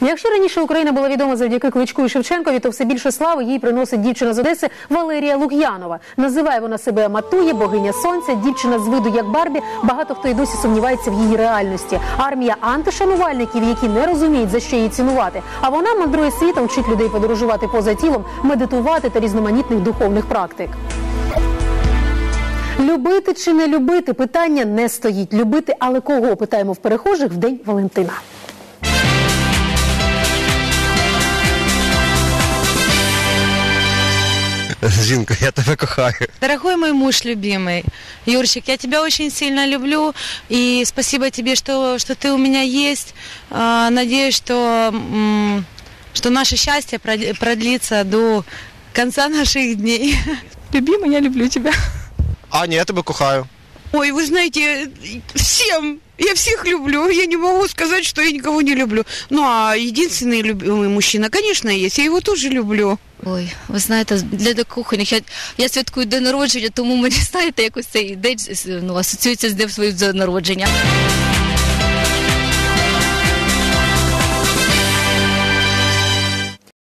Якщо раніше Україна була відома завдяки Кличку і Шевченкові, то все більше слави їй приносить дівчина з Одеси Валерія Лук'янова. Називає вона себе Матує, богиня сонця, дівчина з виду як Барбі. Багато хто й досі сумнівається в її реальності. Армія антишанувальників, які не розуміють за що її цінувати. А вона мандрує світом, вчить людей подорожувати поза тілом, медитувати та різноманітних духовних практик. Любити чи не любити питання не стоїть. Любити, але кого питаємо в перехожих в день Валентина. Жінка, я тебе кохаю. Дорогой мой муж любимый, Юрчик, я тебя очень сильно люблю, и спасибо тебе, что, что ты у меня есть. А, Надеюсь, что, что наше счастье прод- продлится до конца наших дней. Любимый, я люблю тебя. Аня, я тебе кохаю. Ой, вы знаете, всем, я всех люблю, я не могу сказать, что я никого не люблю. Ну, а единственный любимый мужчина, конечно, есть, я его тоже люблю. Ой, ви знаєте, для кухонних я, я святкую день народження, тому мені знаєте, якось цей день ну, асоціюється з днем своїм народження.